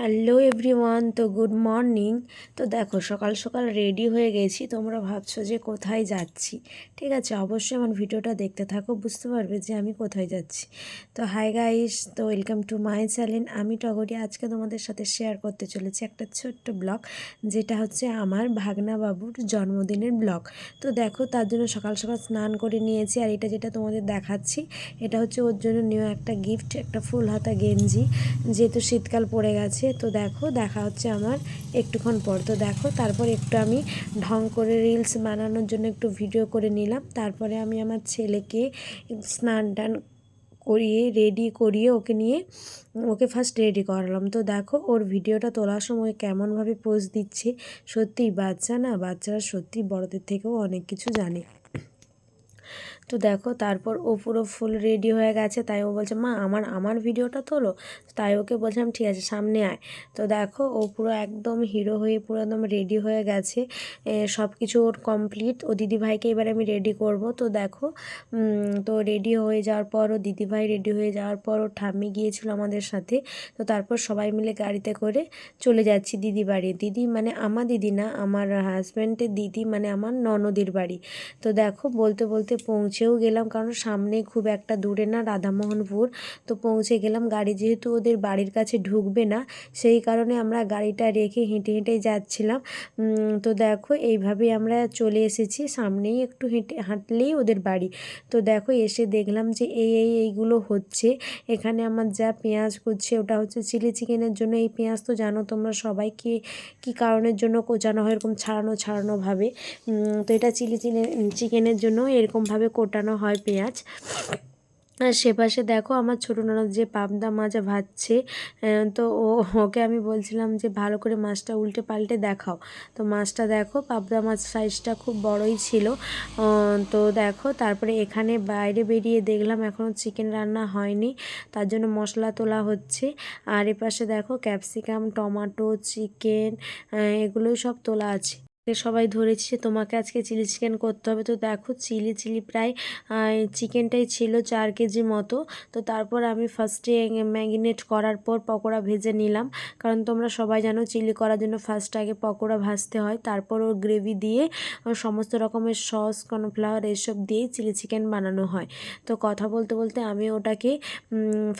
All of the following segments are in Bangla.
হ্যালো এভরিওয়ান, তো গুড মর্নিং। তো দেখো, সকাল সকাল রেডি হয়ে গেছি, তোমরা ভাবছ যে কোথায় যাচ্ছি। ঠিক আছে, অবশ্যই আমার ভিডিওটা দেখতে থাকো, বুঝতে পারবে যে আমি কোথায় যাচ্ছি। তো হাই গাইস তো ওয়েলকাম টু মাই চ্যানেল আমি টগরি, আজকে তোমাদের সাথে শেয়ার করতে চলেছি একটা ছোট্ট ব্লগ যেটা হচ্ছে আমার ভাগনা বাবুর জন্মদিনের ব্লগ তো দেখো, তার জন্য সকাল সকাল স্নান করে নিয়েছি, আর এটা যেটা তোমাদের দেখাচ্ছি, এটা হচ্ছে ওর জন্য নিউ একটা গিফট একটা ফুল হাতা গেঞ্জি, যেহেতু শীতকাল পড়ে গেছে তো দেখো, দেখা হচ্ছে আমার একটুক্ষণ পর। তো দেখো, তারপর একটু আমি ঢং করে রিলস বানানোর জন্য একটু ভিডিও করে নিলাম। তারপরে আমি আমার ছেলেকে স্নান টান করিয়ে রেডি করিয়ে ওকে নিয়ে ওকে ফার্স্ট রেডি করালাম। তো দেখো, ওর ভিডিওটা তোলার সময় কেমনভাবে পোজ দিচ্ছে, সত্যিই বাচ্চা না? বাচ্চারা সত্যি বড়দের থেকেও অনেক কিছু জানে। তো দেখো, তারপর ও পুরো ফুল রেডি হয়ে গেছে, তাই ও বলছে, মা, আমার আমার ভিডিওটা তোলো? তাই ওকে বলছিলাম, ঠিক আছে, সামনে আয়। তো দেখো, ও পুরো একদম হিরো হয়ে, পুরো একদম রেডি হয়ে গেছে। সব কিছু ওর কমপ্লিট ও দিদিভাইকে এবার আমি রেডি করব। তো দেখো তো রেডি হয়ে যাওয়ার পর, ও দিদিভাই রেডি হয়ে যাওয়ার পর, ও ঠাম্মি গিয়েছিল আমাদের সাথে। তো তারপর সবাই মিলে গাড়িতে করে চলে যাচ্ছি দিদি বাড়ি। দিদি মানে আমার দিদি না, আমার হাজব্যান্ডের দিদি মানে আমার ননদির বাড়ি। তো দেখো, বলতে বলতে পৌঁছেও গেলাম, কারণ সামনে খুব একটা দূরে না রাধামোহনপুর। তো পৌঁছে গেলাম, গাড়ি যেহেতু ওদের বাড়ির কাছে ঢুকবে না, সেই কারণে আমরা গাড়িটা রেখে হেঁটে হেঁটে যাচ্ছিলাম। তো দেখো, এইভাবেই আমরা চলে এসেছি, সামনেই একটু হেঁটে হাঁটলেই ওদের বাড়ি। তো দেখো, এসে দেখলাম যে এই এই, এইগুলো হচ্ছে। এখানে আমার যা পেঁয়াজ করছে ওটা হচ্ছে চিলি চিকেনের জন্য। এই পেঁয়াজ তো জানো তোমরা সবাই কি, কী কারণের জন্য কোচানো হয় এরকম ছাড়ানো ছাড়ানোভাবে তো এটা চিলি চিকেনের জন্য এরকমভাবে কোটানো হয় পেঁয়াজ। আর সে পাশে দেখো আমার ছোটো ননদ যে পাবদা মাছ ভাজছে তো ও, ওকে আমি বলছিলাম যে ভালো করে মাছটা উল্টে পাল্টে দেখাও। তো মাছটা দেখো পাবদা মাছ সাইজটা খুব বড়ই ছিল। তো দেখো তারপরে এখানে বাইরে বেরিয়ে দেখলাম এখনও চিকেন রান্না হয়নি, তার জন্য মশলা তোলা হচ্ছে। আর এ পাশে দেখো ক্যাপসিকাম টমাটো চিকেন এগুলোই সব তোলা আছে। সবাই ধরেছি তোমাকে আজকে চিলি চিকেন করতে হবে। তো দেখো চিলি চিলি প্রায় চিকেনটাই ছিল চার কেজি মতো। তো তারপর আমি ফার্স্টে ম্যাগিনেট করার পর পকোড়া ভেজে নিলাম। কারণ তোমরা সবাই জানো চিলি করার জন্য ফার্স্ট আগে পকোড়া ভাজতে হয়। তারপর ওর গ্রেভি দিয়ে সমস্ত রকমের সস কর্নফ্লাওয়ার এসব দিয়ে চিলি চিকেন বানানো হয়। তো কথা বলতে বলতে আমি ওটাকে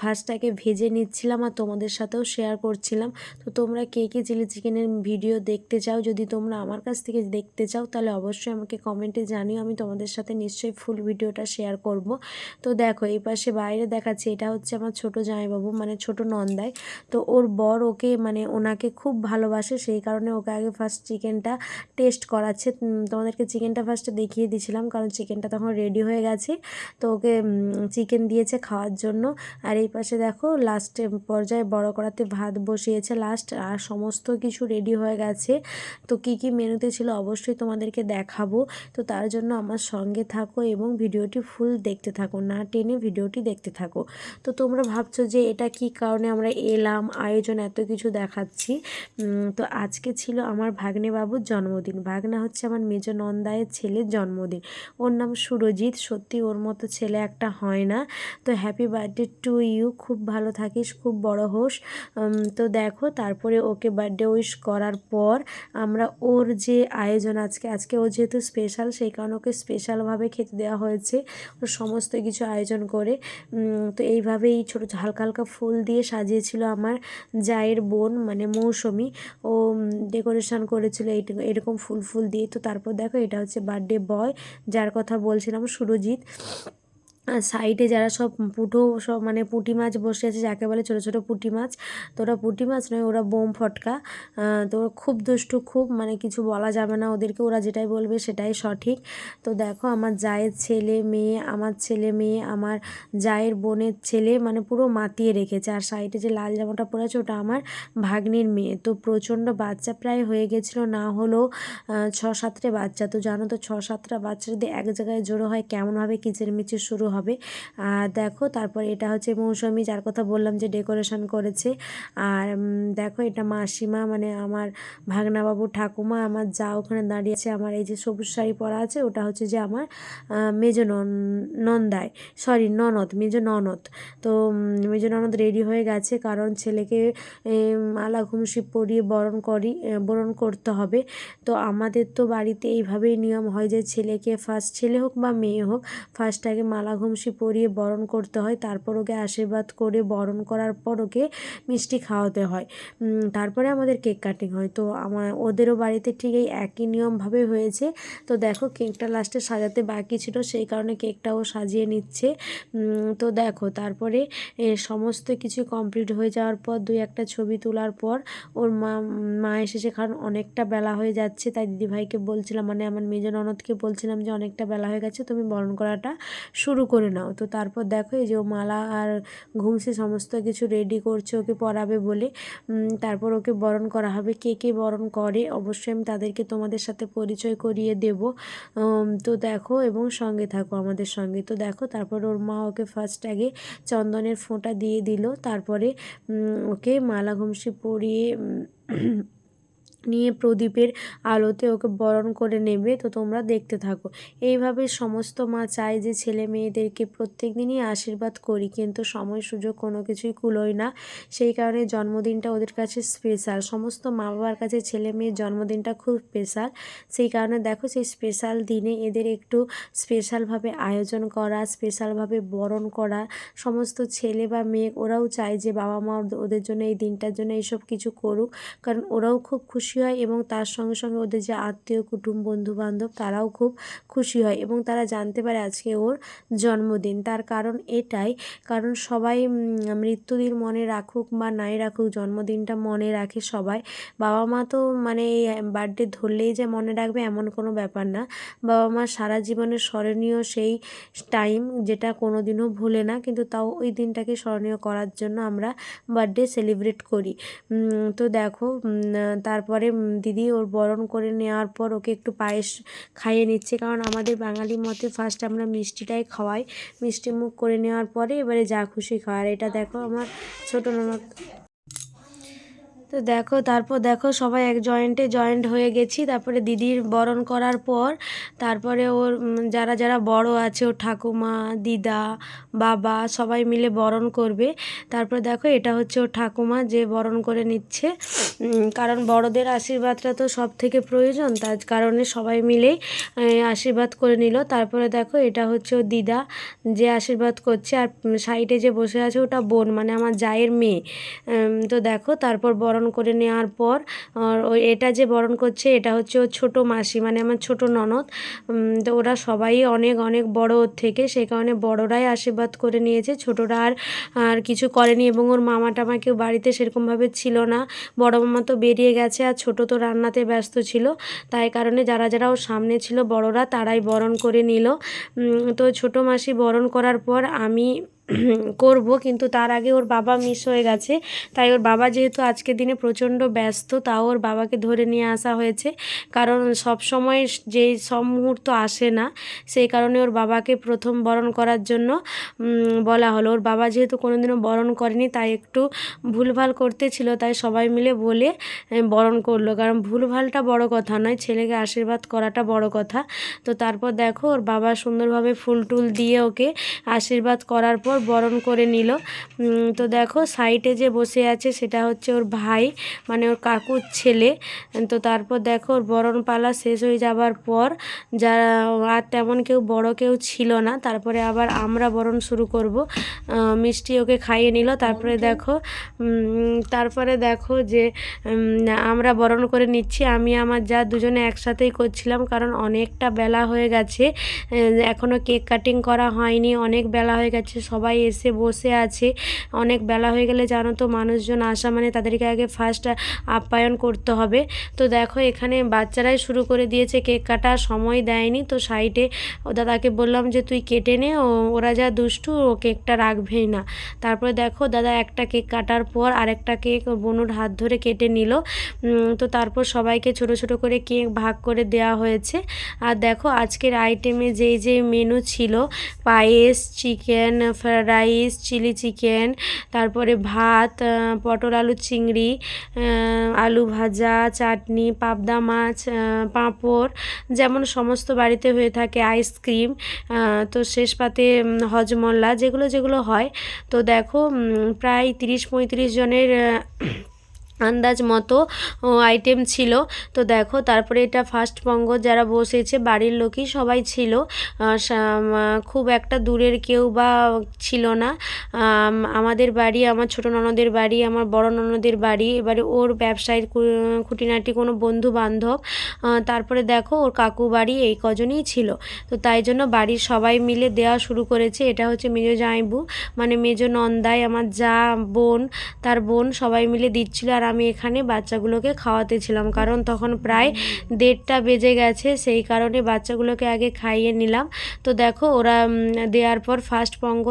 ফার্স্টটাকে ভেজে নিচ্ছিলাম আর তোমাদের সাথেও শেয়ার করছিলাম। তো তোমরা কে কে চিলি চিকেনের ভিডিও দেখতে চাও যদি তোমরা আমার কাছ কাছ থেকে দেখতে চাও, তাহলে অবশ্যই আমাকে কমেন্টে জানিও, আমি তোমাদের সাথে নিশ্চয়ই ফুল ভিডিওটা শেয়ার করব। তো দেখো, এই পাশে বাইরে দেখাচ্ছে, এটা হচ্ছে আমার ছোট জামাইবাবু মানে ছোট নন্দায় তো ওর বর ওকে মানে ওনাকে খুব ভালোবাসে, সেই কারণে ওকে আগে ফার্স্ট চিকেনটা টেস্ট করাচ্ছে। তোমাদেরকে চিকেনটা ফার্স্টে দেখিয়ে দিয়েছিলাম কারণ চিকেনটা তখন রেডি হয়ে গেছে। তো ওকে চিকেন দিয়েছে খাওয়ার জন্য। আর এই পাশে দেখো লাস্টে পর্যায়ে বড় করাতে ভাত বসিয়েছে লাস্ট আর সমস্ত কিছু রেডি হয়ে গেছে। তো কী কী মেনুতে ছিল, অবশ্যই তোমাদেরকে দেখাবো। তো তার জন্য আমার সঙ্গে থাকো এবং ভিডিওটি ফুল দেখতে থাকো, না টেনে ভিডিওটি দেখতে থাকো। তো তোমরা ভাবছ যে এটা কি কারণে আমরা এলাম, আয়োজন এত কিছু দেখাচ্ছি? তো আজকে ছিল আমার ভাগ্নে বাবুর জন্মদিন। ভাগ্না হচ্ছে আমার মেজ নন্দায়ের ছেলের জন্মদিন। ওর নাম সুরজিৎ। সত্যি ওর মতো ছেলে একটা হয় না। তো হ্যাপি বার্থডে টু ইউ। খুব ভালো থাকিস, খুব বড় হোস। তো দেখো, তারপরে ওকে বার্থডে উইশ করার পর আমরা ওর যে আয়োজন আজকে। আজকে ও যেহেতু স্পেশাল সেই কারণে ওকে স্পেশালভাবে খেতে দেওয়া হয়েছে। ও সমস্ত কিছু আয়োজন করে। তো এইভাবেই ছোটো, হালকা হালকা ফুল দিয়ে সাজিয়েছিল আমার জায়ের বোন মানে মৌসুমি। ও ডেকোরেশন করেছিল এরকম ফুল ফুল দিয়ে। তো তারপর দেখো, এটা হচ্ছে বার্থডে বয় যার কথা বলছিলাম, সুরজিৎ। সাইডে যারা সব পুঁটো সব মানে পুঁটি মাছ বসে আছে, যাকে বলে ছোটো ছোটো পুঁটি মাছ, তো ওরা পুঁটি মাছ নয়, ওরা বোম ফটকা। তো খুব দুষ্টু, খুব মানে কিছু বলা যাবে না ওদেরকে, ওরা যেটাই বলবে সেটাই সঠিক। তো দেখো আমার জায়ের ছেলে মেয়ে, আমার ছেলে মেয়ে, আমার জায়ের বোনের ছেলে মানে পুরো মাতিয়ে রেখেছে। আর সাইডে যে লাল জামাটা পরেছে ওটা আমার ভাগ্নির মেয়ে। তো প্রচণ্ড বাচ্চা প্রায় হয়ে গেছিল, না হলেও ছ সাতটা বাচ্চা। তো জানো তো ছ সাতটা বাচ্চা যদি এক জায়গায় জড়ো হয়, কেমনভাবে কিচেরমিচির শুরু হয়? হবে। আর দেখো, তারপর এটা হচ্ছে মৌসুমি, যার কথা বললাম যে ডেকোরেশন করেছে। আর দেখো, এটা মাসিমা মানে আমার ভাগনাবাবু ঠাকুমা, আমার যা ওখানে দাঁড়িয়ে আছে, আমার এই যে সবুজ শাড়ি পরা আছে, ওটা হচ্ছে যে আমার মেজ নন নন্দায় সরি ননদ, মেজ ননদ। তো মেজ ননদ রেডি হয়ে গেছে, কারণ ছেলেকে মালা, ঘুমসি পরিয়ে বরণ করি বরণ করতে হবে। তো আমাদের তো বাড়িতে এইভাবেই নিয়ম হয় যে ছেলেকে ফার্স্ট ছেলে হোক বা মেয়ে হোক ফার্স্ট আগে মালা ঘুমসি পরিয়ে বরণ করতে হয়। তারপর ওকে আশীর্বাদ করে বরণ করার পর ওকে মিষ্টি খাওয়াতে হয়। তারপরে আমাদের কেক কাটিং হয়। তো আমার ওদেরও বাড়িতে ঠিক এই একই নিয়মভাবে হয়েছে। তো দেখো কেকটা লাস্টে সাজাতে বাকি ছিল, সেই কারণে কেকটাও সাজিয়ে নিচ্ছে। তো দেখো তারপরে সমস্ত কিছু কমপ্লিট হয়ে যাওয়ার পর দুই একটা ছবি তোলার পর ওর মা মা এসেছে কারণ অনেকটা বেলা হয়ে যাচ্ছে। তাই দিদিভাইকে বলছিলাম মানে আমার মেজ ননদকে বলছিলাম যে অনেকটা বেলা হয়ে গেছে, তুমি বরণ করাটা শুরু করে নাও। তো তারপর দেখো এই যে ও মালা আর ঘুমসি সমস্ত কিছু রেডি করছে, ওকে পরাবে বলে। তারপর ওকে বরণ করা হবে। কে কে বরণ করে অবশ্যই আমি তাদেরকে তোমাদের সাথে পরিচয় করিয়ে দেব। তো দেখো এবং সঙ্গে থাকো আমাদের সঙ্গে। তো দেখো তারপর ওর মা ওকে ফার্স্ট আগে চন্দনের ফোঁটা দিয়ে দিল। তারপরে ওকে মালা ঘুমসি পরিয়ে নিয়ে প্রদীপের আলোতে ওকে বরণ করে নেবে, তো তোমরা দেখতে থাকো। এইভাবে সমস্ত মা চায় যে ছেলে মেয়েদেরকে প্রত্যেক দিনই আশীর্বাদ করি, কিন্তু সময় সুযোগ কোনো কিছুই কুলোয় না। সেই কারণে জন্মদিনটা ওদের কাছে স্পেশাল। সমস্ত মা বাবার কাছে ছেলে মেয়ের জন্মদিনটা খুব স্পেশাল। সেই কারণে দেখো সেই স্পেশাল দিনে এদের একটু স্পেশালভাবে আয়োজন করা, স্পেশালভাবে বরণ করা। সমস্ত ছেলে বা মেয়ে ওরাও চায় যে বাবা মা ওদের- জন্য এই দিনটার জন্য এইসব কিছু করুক, কারণ ওরাও খুব খুশি হয় এবং তার সঙ্গে সঙ্গে ওদের যে আত্মীয়, কুটুম বন্ধু বান্ধব তারাও খুব খুশি হয় এবং তারা জানতে পারে আজকে ওর জন্মদিন। তার কারণ এটাই, কারণ সবাই মৃত্যুদিন মনে রাখুক বা নাই রাখুক, জন্মদিনটা মনে রাখে সবাই। বাবা মা তো মানে এই বার্থডে ধরলেই যে মনে রাখবে এমন কোনো ব্যাপার না। বাবা মা সারা জীবনের স্মরণীয় সেই টাইম যেটা কোনো দিনও ভুলে না, কিন্তু তাও ওই দিনটাকে স্মরণীয় করার জন্য আমরা বার্থডে সেলিব্রেট করি। তো দেখো তারপরে দিদি ওর বরণ করে নেওয়ার পর ওকে একটু পায়েস খাইয়ে নিচ্ছে। কারণ আমাদের বাঙালি মতে ফার্স্ট আমরা মিষ্টিটাই খাওয়াই। মিষ্টি মুখ করে নেওয়ার পরে এবারে যা খুশি খাওয়ার। এটা দেখো আমার ছোটো ননদ তো দেখো, তারপর দেখো সবাই এক জয়েন্টে জয়েন্ট হয়ে গেছি। তারপরে দিদির বরণ করার পর তারপরে ওর যারা যারা বড় আছে, ওর ঠাকুমা, দিদা, বাবা সবাই মিলে বরণ করবে। তারপরে দেখো এটা হচ্ছে ওর ঠাকুমা যে বরণ করে নিচ্ছে। কারণ বড়দের আশীর্বাদটা তো সব থেকে প্রয়োজন, তার কারণে সবাই মিলেই আশীর্বাদ করে নিল। তারপরে দেখো এটা হচ্ছে ওর দিদা যে আশীর্বাদ করছে। আর সাইডে যে বসে আছে ওটা বোন মানে আমার জায়ের মেয়ে। তো দেখো তারপর বরণ করে নেওয়ার পর ওই এটা যে বরণ করছে, এটা হচ্ছে ওর ছোটো মাসি মানে আমার ছোটো ননদ। তো ওরা সবাই অনেক অনেক বড় ওর থেকে সেই কারণে বড়রাই আশীর্বাদ করে নিয়েছে। ছোটরা আর আর কিছু করেনি এবং ওর মামা টামা কেউ বাড়িতে সেরকমভাবে ছিল না। বড় মামা তো বেরিয়ে গেছে আর ছোট তো রান্নাতে ব্যস্ত ছিল। তাই কারণে যারা যারা ওর সামনে ছিল, বড়রা তারাই বরণ করে নিল। তো ছোটো মাসি বরণ করার পর আমি করব, কিন্তু তার আগে ওর বাবা মিস হয়ে গেছে। তাই ওর বাবা যেহেতু আজকের দিনে প্রচণ্ড ব্যস্ত, তাও ওর বাবাকে ধরে নিয়ে আসা হয়েছে। কারণ সব সময় যে সব মুহূর্ত আসে না, সেই কারণে ওর বাবাকে প্রথম বরণ করার জন্য বলা হলো। ওর বাবা যেহেতু কোনোদিনও বরণ করেনি, তাই একটু ভুলভাল করতে ছিল তাই সবাই মিলে বলে বরণ করল। কারণ ভুলভালটা বড় কথা নয়, ছেলেকে আশীর্বাদ করাটা বড় কথা। তো তারপর দেখো, ওর বাবা সুন্দরভাবে ফুল টুল দিয়ে ওকে আশীর্বাদ করার পর বরণ করে নিল। তো দেখো সাইডে যে বসে আছে সেটা হচ্ছে ওর ভাই মানে ওর কাকুর ছেলে। তো তারপর দেখো ওর বরণ পালা শেষ হয়ে যাবার পর যারা আর তেমন কেউ বড় কেউ ছিল না। তারপরে আবার আমরা বরণ শুরু করব। মিষ্টি ওকে খাইয়ে নিল। তারপরে দেখো তারপরে দেখো যে আমরা বরণ করে নিচ্ছি। আমি আমার যা দুজনে একসাথেই করছিলাম কারণ অনেকটা বেলা হয়ে গেছে। এখনও কেক কাটিং করা হয়নি। অনেক বেলা হয়ে গেছে। সবাই সবাই এসে বসে আছে। অনেক বেলা হয়ে গেলে জানো তো মানুষজন আসা মানে তাদেরকে আগে ফার্স্ট আপ্যায়ন করতে হবে। তো দেখো এখানে বাচ্চারাই শুরু করে দিয়েছে, কেক কাটা সময় দেয়নি। তো সাইডে ও দাদাকে বললাম যে, তুই কেটে নে ওরা যা দুষ্টু, ও কেকটা রাখবেই না। তারপরে দেখো দাদা একটা কেক কাটার পর আরেকটা কেক বোনুর হাত ধরে কেটে নিল। তো তারপর সবাইকে ছোট ছোট করে কেক ভাগ করে দেওয়া হয়েছে। আর দেখো আজকের আইটেমে যেই যে মেনু ছিল, পায়েস চিকেন রাইস, চিলি চিকেন, তারপরে ভাত পটল আলু চিংড়ি আলু ভাজা, চাটনি, পাবদা মাছ পাঁপড়, যেমন সমস্ত বাড়িতে হয়ে থাকে আইসক্রিম তো শেষ পাতে হজমল্লা, যেগুলো যেগুলো হয়। তো দেখো প্রায় তিরিশ পঁয়ত্রিশ জনের আন্দাজ মতো আইটেম ছিল। তো দেখো, তারপরে এটা ফার্স্ট পঙ্গ যারা বসেছে, বাড়ির লোকই সবাই ছিল। খুব একটা দূরের কেউ বা ছিল না। আমাদের বাড়ি, আমার ছোট ননদের বাড়ি, আমার বড় ননদের বাড়ি, এবারে ওর ব্যবসায়ের খুঁটিনাটি কোনো বন্ধু বান্ধব তারপরে দেখো, ওর কাকু বাড়ি এই কজনই ছিল। তো তাই জন্য বাড়ির সবাই মিলে দেওয়া শুরু করেছে। এটা হচ্ছে মেজো জামাইবু মানে মেজো নন্দাই, আমার যা বোন, তার বোন সবাই মিলে দিচ্ছিল। আর আমি এখানে বাচ্চাগুলোকে খাওয়াতে ছিলাম, কারণ তখন প্রায় দেড়টা বেজে গেছে, সেই কারণে বাচ্চাগুলোকে আগে খাইয়ে নিলাম। তো দেখো, ওরা দেওয়ার পর ফার্স্ট পঙ্গ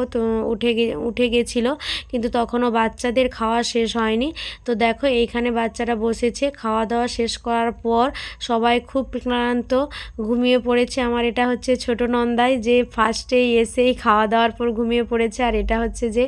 উঠে উঠে গেছিল, কিন্তু তখনও বাচ্চাদের খাওয়া শেষ হয়নি। তো দেখো, এইখানে বাচ্চারা বসেছে, খাওয়া দাওয়া শেষ করার পর সবাই খুব ক্লান্ত ঘুমিয়ে পড়েছে। আমার এটা হচ্ছে ছোট নন্দাই, যে ফার্স্টেই এসেই খাওয়া দাওয়ার পর ঘুমিয়ে পড়েছে, আর এটা হচ্ছে যে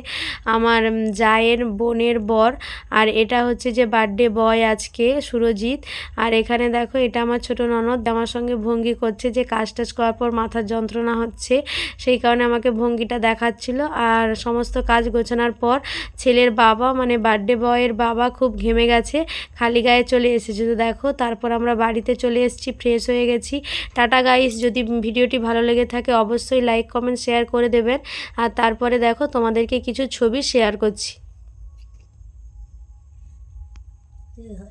আমার জায়ের বোনের বর, আর এটা হচ্ছে যে বার্থডে বয় আজকে, সুরজিৎ। আর এখানে দেখো, এটা আমার ছোট ননদ আমার সঙ্গে ভঙ্গি করছে, যে কাজ টাজ করার পর মাথার যন্ত্রণা হচ্ছে, সেই কারণে আমাকে ভঙ্গিটা দেখাচ্ছিল। আর সমস্ত কাজ গোছানোর পর ছেলের বাবা মানে বার্থডে বয়ের বাবা খুব ঘেমে গেছে, খালি গায়ে চলে এসেছে। তো দেখো, তারপর আমরা বাড়িতে চলে এসেছি ফ্রেশ হয়ে গেছি। টাটা গাইস যদি ভিডিওটি ভালো লেগে থাকে, অবশ্যই লাইক কমেন্ট শেয়ার করে দেবেন। আর তারপরে দেখো, তোমাদেরকে কিছু ছবি শেয়ার করছি। এই হয়ে গেল